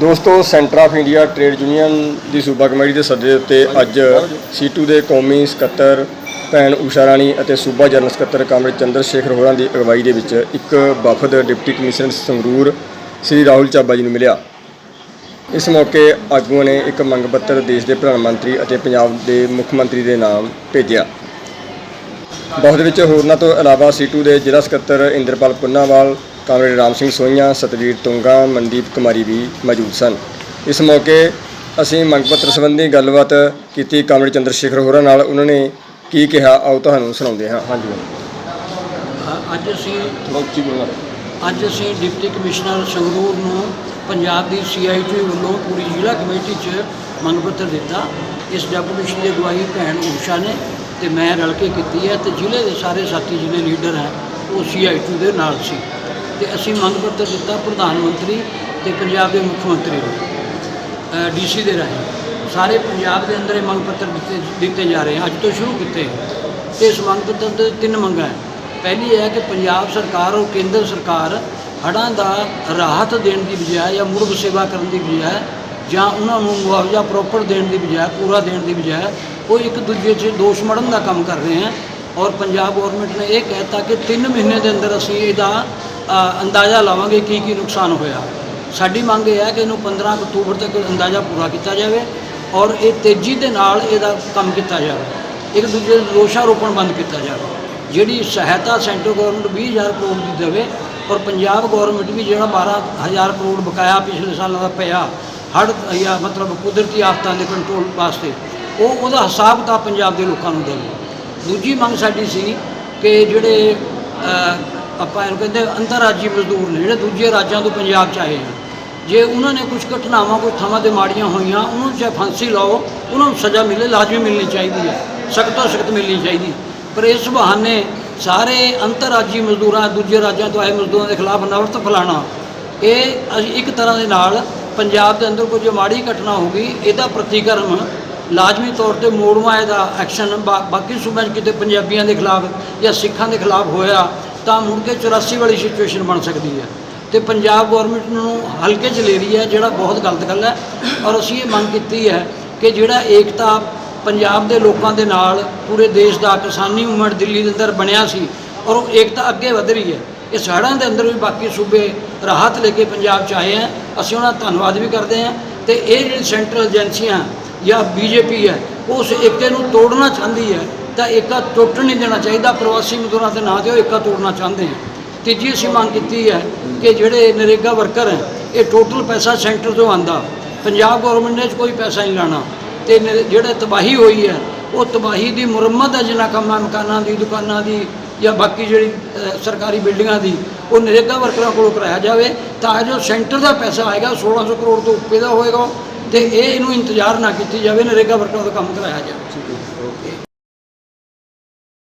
ਦੋਸਤੋ centre of India trade union ਦੀ ਸੂਬਾ committee ਦੇ ਸੱਦੇ ਉੱਤੇ ਅੱਜ ਸੀਟੂ ਦੇ ਕੌਮੀ ਸਕੱਤਰ ਭੈਣ ਊਸ਼ਾ ਰਾਣੀ ਅਤੇ ਸੂਬਾ ਜਨਰਲ ਸਕੱਤਰ ਕਾਮਰੇਡ ਚੰਦਰ ਸ਼ੇਖਰ ਹੋਰਾਂ ਦੀ ਅਗਵਾਈ ਦੇ ਵਿੱਚ ਇੱਕ ਵਫਦ ਡਿਪਟੀ ਕਮਿਸ਼ਨਰ ਸੰਗਰੂਰ ਸ੍ਰੀ ਰਾਹੁਲ ਚਾਬਾ ਜੀ ਨੂੰ ਮਿਲਿਆ। ਇਸ ਮੌਕੇ ਆਗੂਆਂ ਨੇ ਇੱਕ ਮੰਗ ਪੱਤਰ ਦੇਸ਼ ਦੇ ਪ੍ਰਧਾਨ ਮੰਤਰੀ ਅਤੇ ਪੰਜਾਬ ਦੇ ਮੁੱਖ ਮੰਤਰੀ ਦੇ ਨਾਮ ਭੇਜਿਆ। ਬਹੁਤ ਵਿੱਚ ਹੋਰਨਾਂ ਤੋਂ ਇਲਾਵਾ ਸੀਟੂ ਦੇ ਜ਼ਿਲ੍ਹਾ ਸਕੱਤਰ ਇੰਦਰਪਾਲ ਪੁੰਨਾਵਾਲ ਕਾਮਰੇਡ ਰਾਮ ਸਿੰਘ ਸੋਈਆਂ ਸਤਵੀਰ ਤੁੰਗਾ ਮਨਦੀਪ ਕੁਮਾਰੀ ਵੀ ਮੌਜੂਦ ਸਨ। ਇਸ ਮੌਕੇ ਅਸੀਂ ਮੰਗ ਪੱਤਰ ਸੰਬੰਧੀ ਗੱਲਬਾਤ ਕੀਤੀ। ਕਾਮਰੇਡ ਚੰਦਰ ਸ਼ੇਖਰ ਹੋਰਾਂ ਨਾਲ ਉਹਨਾਂ ਨੇ ਕੀ ਕਿਹਾ ਆਓ ਤੁਹਾਨੂੰ ਸੁਣਾਉਂਦੇ ਹਾਂ। ਹਾਂਜੀ ਅੱਜ ਅਸੀਂ ਬੋਲਣਾ ਅੱਜ ਅਸੀਂ ਡਿਪਟੀ ਕਮਿਸ਼ਨਰ ਸੰਗਰੂਰ ਨੂੰ ਪੰਜਾਬ ਦੀ ਸੀਆਈਟੀ ਵੱਲੋਂ ਪੂਰੀ ਜ਼ਿਲ੍ਹਾ ਕਮੇਟੀ 'ਚ ਮੰਗ ਪੱਤਰ ਦਿੱਤਾ। ਇਸ ਡੈਪੂਟੇਸ਼ਨ ਦੀ ਅਗਵਾਈ ਭੈਣ ਊਸ਼ਾ ਨੇ ਤੇ ਮੈਂ ਰਲ ਕੇ ਕੀਤੀ ਹੈ ਤੇ ਜ਼ਿਲ੍ਹੇ ਦੇ ਸਾਰੇ ਸਾਥੀ ਜਿਹੜੇ ਲੀਡਰ ਹੈ ਉਹ ਸੀਆਈਟੀ ਦੇ ਨਾਲ ਸੀ। ਤੇ ਅਸੀਂ ਮੰਗ ਪੱਤਰ ਦਿੱਤਾ ਪ੍ਰਧਾਨ ਮੰਤਰੀ ਤੇ ਪੰਜਾਬ ਦੇ ਮੁੱਖ ਮੰਤਰੀ ਨੂੰ ਡੀਸੀ ਦੇ ਰਾਹੀਂ। ਸਾਰੇ ਪੰਜਾਬ ਦੇ ਅੰਦਰ ਇਹ ਮੰਗ ਪੱਤਰ ਦਿੱਤੇ ਦਿੱਤੇ ਜਾ ਰਹੇ ਹਨ ਅੱਜ ਤੋਂ ਸ਼ੁਰੂ ਕੀਤੇ ਤੇ ਇਸ ਮੰਗ ਪੱਤਰ ਦੇ ਤਿੰਨ ਮੰਗਾਂ ਹੈ। ਪਹਿਲੀ ਹੈ ਕਿ ਪੰਜਾਬ ਸਰਕਾਰ ਔਰ ਕੇਂਦਰ ਸਰਕਾਰ ਹੜ੍ਹਾਂ ਦਾ ਰਾਹਤ ਦੇਣ ਦੀ ਬਜਾਏ ਜਾਂ ਮੁਰਬ ਸੇਵਾ ਕਰਨ ਦੀ ਬਜਾਏ ਜਾਂ ਉਹਨਾਂ ਨੂੰ ਮੁਆਵਜ਼ਾ ਪ੍ਰੋਪਰ ਦੇਣ ਦੀ ਬਜਾਏ, ਪੂਰਾ ਦੇਣ ਦੀ ਬਜਾਏ ਉਹ ਇੱਕ ਦੂਜੇ 'ਚ ਦੋਸ਼ ਮੜਨ ਦਾ ਕੰਮ ਕਰ ਰਹੇ ਹਨ ਔਰ ਪੰਜਾਬ ਗਵਰਨਮੈਂਟ ਨੇ ਇਹ ਕਹਿਤਾ ਕਿ 3 ਮਹੀਨੇ ਦੇ ਅੰਦਰ ਅਸੀਂ ਇਹਦਾ ਅੰਦਾਜ਼ਾ ਲਾਵਾਂਗੇ ਕੀ ਕੀ ਨੁਕਸਾਨ ਹੋਇਆ। ਸਾਡੀ ਮੰਗ ਇਹ ਹੈ ਕਿ ਇਹਨੂੰ 15 ਅਕਤੂਬਰ ਤੱਕ ਅੰਦਾਜ਼ਾ ਪੂਰਾ ਕੀਤਾ ਜਾਵੇ ਔਰ ਇਹ ਤੇਜ਼ੀ ਦੇ ਨਾਲ ਇਹਦਾ ਕੰਮ ਕੀਤਾ ਜਾਵੇ। ਇੱਕ ਦੂਜੇ ਦੇ ਦੋਸ਼ਾਰੋਪਣ ਬੰਦ ਕੀਤਾ ਜਾਵੇ। ਜਿਹੜੀ ਸਹਾਇਤਾ ਸੈਂਟਰ ਗਵਰਨਮੈਂਟ 20000 ਕਰੋੜ ਦੀ ਦੇਵੇ ਔਰ ਪੰਜਾਬ ਗਵਰਨਮੈਂਟ ਵੀ ਜਿਹੜਾ 12000 ਕਰੋੜ ਬਕਾਇਆ ਪਿਛਲੇ ਸਾਲਾਂ ਦਾ ਪਿਆ, ਹੜ੍ਹ ਜਾਂ ਮਤਲਬ ਕੁਦਰਤੀ ਆਫਤਾਂ ਦੇ ਕੰਟਰੋਲ ਵਾਸਤੇ, ਉਹ ਉਹਦਾ ਹਿਸਾਬ ਤਾਂ ਪੰਜਾਬ ਦੇ ਲੋਕਾਂ ਨੂੰ ਦੇਵੇ। ਦੂਜੀ ਮੰਗ ਸਾਡੀ ਸੀ ਕਿ ਜਿਹੜੇ ਆਪਾਂ ਇਹਨੂੰ ਕਹਿੰਦੇ ਅੰਤਰਰਾਜੀ ਮਜ਼ਦੂਰ ਨੇ, ਜਿਹੜੇ ਦੂਜੇ ਰਾਜਾਂ ਤੋਂ ਪੰਜਾਬ 'ਚ ਆਏ ਆ। ਜੇ ਉਹਨਾਂ ਨੇ ਕੁਝ ਘਟਨਾਵਾਂ, ਕੋਈ ਥਾਵਾਂ ਤੇ ਮਾੜੀਆਂ ਹੋਈਆਂ, ਉਹਨਾਂ ਨੂੰ ਚਾਹੇ ਫਾਂਸੀ ਲਾਓ, ਉਹਨਾਂ ਨੂੰ ਸਜ਼ਾ ਮਿਲੇ, ਲਾਜ਼ਮੀ ਮਿਲਣੀ ਚਾਹੀਦੀ ਹੈ। ਸਖਤ ਤੋਂ ਸਖਤ ਮਿਲਣੀ ਚਾਹੀਦੀ। ਪਰ ਇਸ ਬਹਾਨੇ ਸਾਰੇ ਅੰਤਰਰਾਜੀ ਮਜ਼ਦੂਰਾਂ, ਦੂਜੇ ਰਾਜਾਂ ਤੋਂ ਆਏ ਮਜ਼ਦੂਰਾਂ ਦੇ ਖਿਲਾਫ ਨਫ਼ਰਤ ਫੈਲਾਉਣਾ, ਇਹ ਅਸੀਂ ਇੱਕ ਤਰ੍ਹਾਂ ਦੇ ਨਾਲ ਪੰਜਾਬ ਦੇ ਅੰਦਰ ਕੋਈ ਮਾੜੀ ਘਟਨਾ ਹੋ ਗਈ, ਇਹਦਾ ਪ੍ਰਤੀਕਰਮ ਲਾਜ਼ਮੀ ਤੌਰ ਤੇ ਮੋੜਵਾ, ਇਹਦਾ ਐਕਸ਼ਨ ਬਾਕੀ ਸੂਬਿਆਂ 'ਚ ਕਿਤੇ ਪੰਜਾਬੀਆਂ ਦੇ ਖਿਲਾਫ ਜਾਂ ਸਿੱਖਾਂ ਦੇ ਖਿਲਾਫ ਹੋਇਆ ਤਾਂ ਮੁੜ ਕੇ 84 ਵਾਲੀ ਸਿਚੁਏਸ਼ਨ ਬਣ ਸਕਦੀ ਹੈ। ਤੇ ਪੰਜਾਬ ਗਵਰਨਮੈਂਟ ਨੂੰ ਹਲਕੇ 'ਚ ਲੈ ਰਹੀ ਹੈ, ਜਿਹੜਾ ਬਹੁਤ ਗਲਤ ਗੱਲ ਹੈ। ਔਰ ਅਸੀਂ ਇਹ ਮੰਗ ਕੀਤੀ ਹੈ ਕਿ ਜਿਹੜਾ ਏਕਤਾ ਪੰਜਾਬ ਦੇ ਲੋਕਾਂ ਦੇ ਨਾਲ ਪੂਰੇ ਦੇਸ਼ ਦਾ ਕਿਸਾਨੀ ਮੂਵਮੈਂਟ ਦਿੱਲੀ ਦੇ ਅੰਦਰ ਬਣਿਆ ਸੀ ਔਰ ਉਹ ਏਕਤਾ ਅੱਗੇ ਵਧ ਰਹੀ ਹੈ। ਇਹ ਸਾੜਾਂ ਦੇ ਅੰਦਰ ਵੀ ਬਾਕੀ ਸੂਬੇ ਰਾਹਤ ਲੈ ਕੇ ਪੰਜਾਬ 'ਚ ਆਏ ਹੈ। ਅਸੀਂ ਉਹਨਾਂ ਦਾ ਧੰਨਵਾਦ ਵੀ ਕਰਦੇ ਹਾਂ ਤੇ ਇਹ ਜਿਹੜੀ ਸੈਂਟਰਲ ਏਜੰਸੀਆਂ ਜਾਂ ਬੀਜੇਪੀ ਹੈ, ਉਹ ਉਸ ਏਕੇ ਨੂੰ ਤੋੜਨਾ ਚਾਹੁੰਦੀ ਹੈ। ਤਾਂ ਏਕਾ ਟੁੱਟਣ ਨਹੀਂ ਦੇਣਾ ਚਾਹੀਦਾ, ਪ੍ਰਵਾਸੀ ਮਜ਼ਦੂਰਾਂ ਦੇ ਨਾਂ ਤੇ ਉਹ ਏਕਾ ਤੋੜਨਾ ਚਾਹੁੰਦੇ ਹੈ ਤੀਜੀ ਅਸੀਂ ਮੰਗ ਕੀਤੀ ਹੈ ਕਿ ਜਿਹੜੇ ਨਰੇਗਾ ਵਰਕਰ ਹੈ, ਇਹ ਟੋਟਲ ਪੈਸਾ ਸੈਂਟਰ ਤੋਂ ਆਂਦਾ ਪੰਜਾਬ ਗਵਰਨਮੈਂਟ ਨੇ ਕੋਈ ਪੈਸਾ ਨਹੀਂ ਲਾਣਾ। ਤੇ ਨ- ਜਿਹੜੇ ਤਬਾਹੀ ਹੋਈ ਹੈ, ਉਹ ਤਬਾਹੀ ਦੀ ਮੁਰੰਮਤ ਹੈ ਜਿਨ੍ਹਾਂ ਕੰਮਾਂ ਮਕਾਨਾਂ ਦੀ, ਦੁਕਾਨਾਂ ਦੀ ਜਾਂ ਬਾਕੀ ਜਿਹੜੀ ਸਰਕਾਰੀ ਬਿਲਡਿੰਗਾਂ ਦੀ, ਉਹ ਨਰੇਗਾ ਵਰਕਰਾਂ ਕੋਲੋਂ ਕਰਾਇਆ ਜਾਵੇ ਤਾਂ ਜੋ ਸੈਂਟਰ ਦਾ ਪੈਸਾ ਆਏਗਾ 1600 ਕਰੋੜ ਤੋਂ ਉੱਪਰ ਦਾ ਹੋਏਗਾ ਤੇ ਇਹ ਇਹਨੂੰ ਇੰਤਜ਼ਾਰ ਨਾ ਕੀਤੀ ਜਾਵੇ, ਨਰੇਗਾ ਵਰਕਰਾਂ ਦਾ ਕੰਮ ਕਰਾਇਆ ਜਾਵੇ।